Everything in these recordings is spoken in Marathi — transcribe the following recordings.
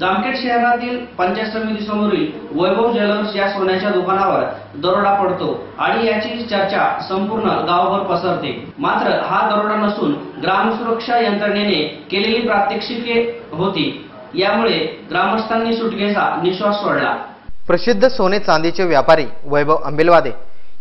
जामखेड शहरातील पंचायत समिती समोरील वैभव ज्वेलर्स या सोन्याच्या दुकानावर दरोडा पडतो आणि याची चर्चा संपूर्ण गावभर पसरते. मात्र हा दरोडा नसून ग्रामसुरक्षा यंत्रणेने केलेली प्रात्यक्षिके होती. यामुळे ग्रामस्थांनी सुटकेचा निश्वास सोडला. प्रसिद्ध सोने चांदीचे व्यापारी वैभव आंबेलवादे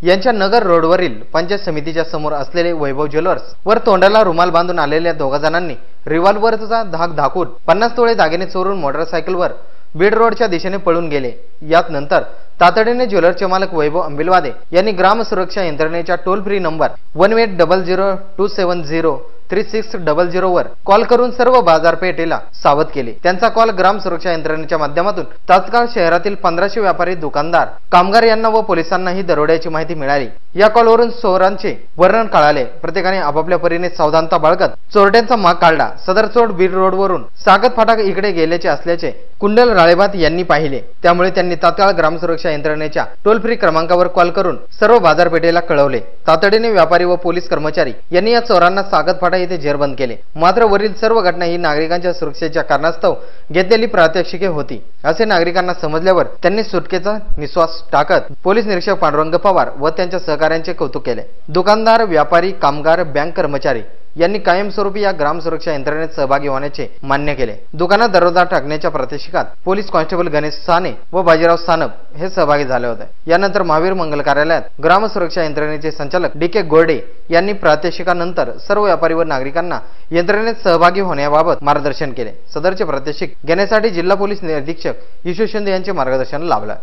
यांच्या नगर रोडवरील पंचायत समितीच्या समोर असलेले वैभव ज्वेलर्स वर तोंडाला रुमाल बांधून आलेल्या दोघा जणांनी रिव्हॉल्व्हरचा धाक धाकून पन्नास तोळे दागिने चोरून मोटरसायकलवर बीड रोडच्या दिशेने पळून गेले. यात नंतर तातडीने ज्वेलरचे मालक वैभव अंबिलवादे यांनी ग्राम सुरक्षा यंत्रणेच्या toll free number one eight double zero two seven zero three six double वर कॉल करून सर्व बाजारपेठेला सावध केले. त्यांचा कॉल ग्राम सुरक्षा यंत्रणेच्या माध्यमातून तात्काळ शहरातील पंधराशे व्यापारी दुकानदार कामगार यांना व पोलिसांनाही दरोड्याची माहिती मिळाली. या कॉलवरून चोरांचे वर्णन कळाले. प्रत्येकाने आपापल्या परीने सावधानता बाळगत चोरट्यांचा माग काढला. सदर चोर बीड रोडवरून सागत फाटाक इकडे गेल्याचे असल्याचे कुंडल राळेबात यांनी पाहिले. त्यामुळे त्यांनी तात्काळ ग्राम सुरक्षा यंत्रणेच्या टोल फ्री क्रमांकावर कॉल करून सर्व बाजारपेठेला कळवले. तातडीने व्यापारी व पोलीस कर्मचारी यांनी या चोरांना सागत फाटा येथे जेरबंद केले. मात्र वरील सर्व घटना ही नागरिकांच्या सुरक्षेच्या कारणास्तव घेतलेली प्रात्यक्षिके होती. असे नागरिकांना समजल्यावर त्यांनी सुटकेचा निश्वास टाकत पोलीस निरीक्षक पांडुरंग पवार व त्यांच्या सहकाऱ्यांचे कौतुक केले. दुकानदार व्यापारी कामगार बँक कर्मचारी यांनी कायमस्वरूपी या ग्राम सुरक्षा यंत्रणेत सहभागी होण्याचे मान्य केले दुकानात दरोडा टाकण्याच्या प्रादेशिकात पोलीस कॉन्स्टेबल गणेश साने व बाजीराव सानप हे सहभागी झाले होते यानंतर महावीर मंगल कार्यालयात ग्राम सुरक्षा यंत्रणेचे संचालक डी के गोर्डे यांनी प्रात्यक्षिकानंतर सर्व व्यापारी व नागरिकांना यंत्रणेत सहभागी होण्याबाबत मार्गदर्शन केले सदरचे प्रात्यक्षिक घेण्यासाठी जिल्हा पोलीस निरीक्षक यशू शिंदे यांचे मार्गदर्शन लाभलं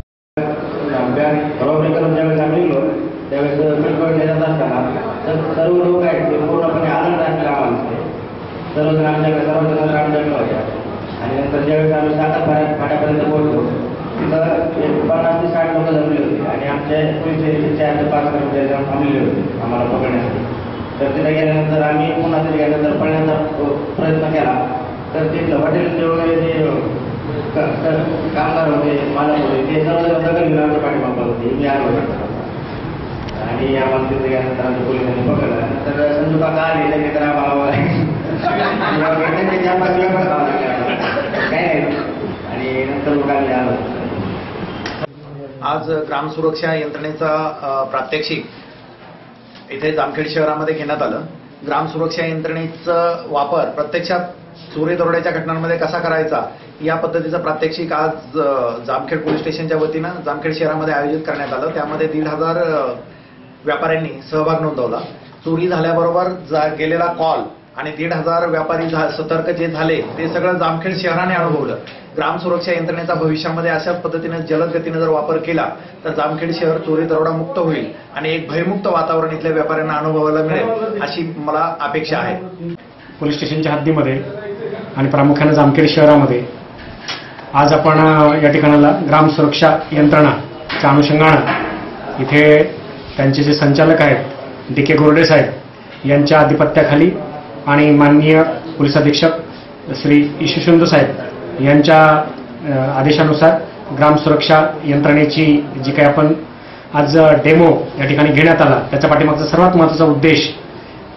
त्यावेळेस तर सर्व लोक आहेत ते पूर्णपणे आनंद आहेत. गावांचे सर्वजण आमच्याकडे सर्वजण आमच्याकडे होत्या आणि नंतर ज्यावेळेस आम्ही साखर फाट्यापर्यंत पोहोचलो तिथं एक पन्नास ते साठ लोक जमले होते. आणि आमच्या पोलीस चार ते पाच कर्मचारी जाऊन थांबलेले होते आम्हाला पकडण्यासाठी. तर तिथे गेल्यानंतर आम्ही पुन्हा तिथे गेल्यानंतर पळण्याचा प्रयत्न केला. तर तिथलं हॉटेलचे वगैरे जे कामगार होते मालक होते ते सर्व दगड घेऊन आमच्या पाठीमागं होते मी आलो होतो. आणि आम्हाला तिथे गेल्यानंतर पोलिसांनी तर संजू काका आले लगेच तर आम्हाला त्यांच्या बाजूला पण काय नाही. आणि नंतर लोकांनी आलो. आज ग्राम सुरक्षा यंत्रणेचा प्रात्यक्षिक इथे जामखेड शहरामध्ये घेण्यात आलं. ग्राम सुरक्षा यंत्रणेचा वापर प्रत्यक्षात चोरी दरोड्याच्या घटनांमध्ये कसा करायचा या पद्धतीचं प्रात्यक्षिक आज जामखेड पोलीस स्टेशनच्या वतीनं जामखेड शहरामध्ये आयोजित करण्यात आलं. त्यामध्ये दीड हजार व्यापाऱ्यांनी सहभाग नोंदवला. चोरी झाल्याबरोबर जा गेलेला कॉल आणि दीड हजार व्यापारी झा- सतर्क जे झाले ते सगळं जामखेड शहराने अनुभवलं. ग्राम सुरक्षा यंत्रणेचा भविष्यामध्ये अशा पद्धतीने जलद गतीने जर वापर केला तर जामखेड शहर चोरी दरोडा मुक्त होईल आणि एक भयमुक्त वातावरण इथल्या व्यापाऱ्यांना अनुभवायला मिळेल अशी मला अपेक्षा आहे. पोलीस स्टेशनच्या हद्दीमध्ये आणि प्रामुख्याने जामखेड शहरामध्ये आज आपण या ठिकाणाला ग्राम सुरक्षा यंत्रणाच्या अनुषंगानं इथे त्यांचे जे संचालक आहेत डी के गोरडे साहेब यांच्या आधिपत्याखाली आणि माननीय पोलीस अधीक्षक श्री ईशुचंद्र साहेब यांच्या आदेशानुसार ग्राम सुरक्षा यंत्रणेची जी काही आपण आज डेमो या ठिकाणी घेण्यात आला त्याच्या पाठीमागचा सर्वात महत्त्वाचा उद्देश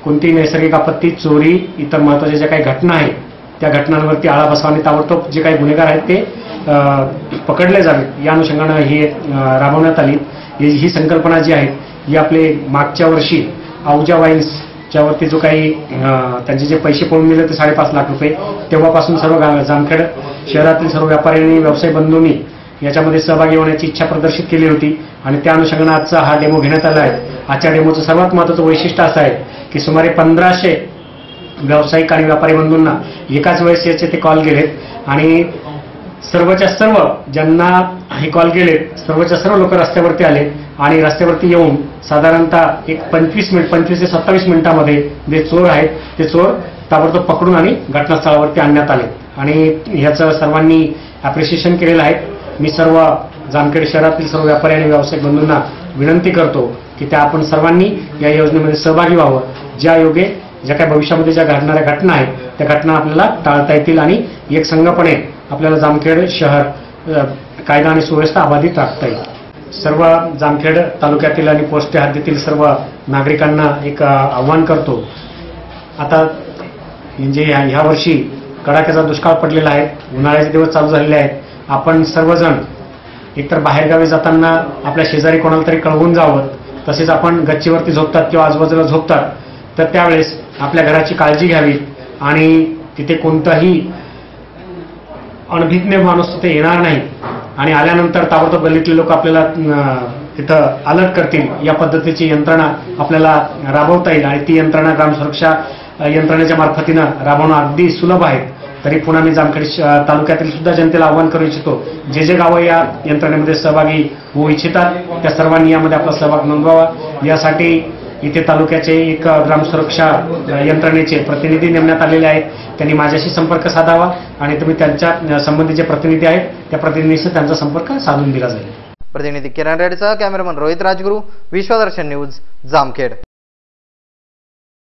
कोणती नैसर्गिक आपत्ती चोरी इतर महत्त्वाच्या ज्या काही घटना आहेत त्या घटनांवरती आळा बसवाने आणि ताबडतोब जे काही गुन्हेगार आहेत ते पकडले जावेत. या अनुषंगानं ही राबवण्यात आली. ही ही संकल्पना जी आहे ही आपले मागच्या वर्षी औजा वाईन्सच्या वरती जो काही त्यांचे जे पैसे पळून गेले ते साडेपाच लाख रुपये. तेव्हापासून सर्व गा- जामखेड शहरातील सर्व व्यापाऱ्यांनी व्यवसाय बंधूंनी याच्यामध्ये सहभागी होण्याची इच्छा प्रदर्शित केली होती. आणि त्या अनुषंगानं आजचा हा डेमो घेण्यात आला आहे. आजच्या डेमोचं सर्वात महत्त्वाचं वैशिष्ट्य असं आहे की सुमारे पंधराशे व्यावसायिक आणि व्यापारी बंधूंना एकाच वेळेस याचे ते कॉल गेलेत. आणि सर्वच्या सर्व ज्यांना हे कॉल गेलेत सर्वच्या सर्व लोक रस्त्यावरती आले आणि रस्त्यावरती येऊन साधारणतः एक पंचवीस मिनिट पंचवीस ते सत्तावीस मिनिटामध्ये जे चोर आहेत ते चोर ताबडतोब पकडून आणि घटनास्थळावरती आणण्यात आले. आणि ह्याचं सर्वांनी अप्रिशिएशन केलेलं आहे. मी सर्व जामखेड शहरातील सर्व व्यापारी आणि व्यावसायिक बंधूंना विनंती करतो की त्या आपण सर्वांनी या योजनेमध्ये सहभागी व्हावं. ज्या योगे ज्या काही भविष्यामध्ये ज्या घडणाऱ्या घटना आहेत त्या घटना आपल्याला टाळता येतील आणि एक संघपणे आपल्याला जामखेड शहर कायदा आणि सुव्यवस्था अबाधित राखता येईल. सर्व जामखेड तालुक्यातील आणि पोस्ट हद्दीतील सर्व नागरिकांना एक आव्हान करतो. आता म्हणजे ह्या ह्या वर्षी कडाक्याचा दुष्काळ पडलेला आहे. उन्हाळ्याचे दिवस चालू झालेले आहेत. आपण सर्वजण एकतर बाहेरगावी जाताना आपल्या शेजारी कोणाला तरी कळवून जावं. तसेच आपण गच्चीवरती झोपतात किंवा आजूबाजूला झोपतात. तर त्यावेळेस आपल्या घराची काळजी घ्यावी. आणि तिथे कोणताही अनभिज्ञ माणूस तिथे येणार नाही. आणि आल्यानंतर ताबडतोब गल्लीतले लोक आपल्याला तिथं अलर्ट करतील. या पद्धतीची यंत्रणा आपल्याला राबवता येईल आणि ती यंत्रणा ग्रामसुरक्षा सुरक्षा यंत्रणेच्या मार्फतीनं राबवणं अगदी सुलभ आहे. तरी पुन्हा मी जामखेड श- तालुक्यातील सुद्धा जनतेला आवाहन करू इच्छितो. जे जे गावं या यंत्रणेमध्ये सहभागी होऊ इच्छितात त्या सर्वांनी यामध्ये आपला सहभाग नोंदवावा. यासाठी इथे तालुक्याचे एक ग्रामसुरक्षा यंत्रणेचे प्रतिनिधी नेमण्यात आलेले आहेत. त्यांनी माझ्याशी संपर्क साधावा आणि तुम्ही त्यांच्या संबंधीचे जे प्रतिनिधी आहेत त्या प्रतिनिधीशी त्यांचा संपर्क साधून दिला जाईल. प्रतिनिधी किरण रेडचा कॅमेरामन रोहित राजगुरू विश्वदर्शन न्यूज जामखेड.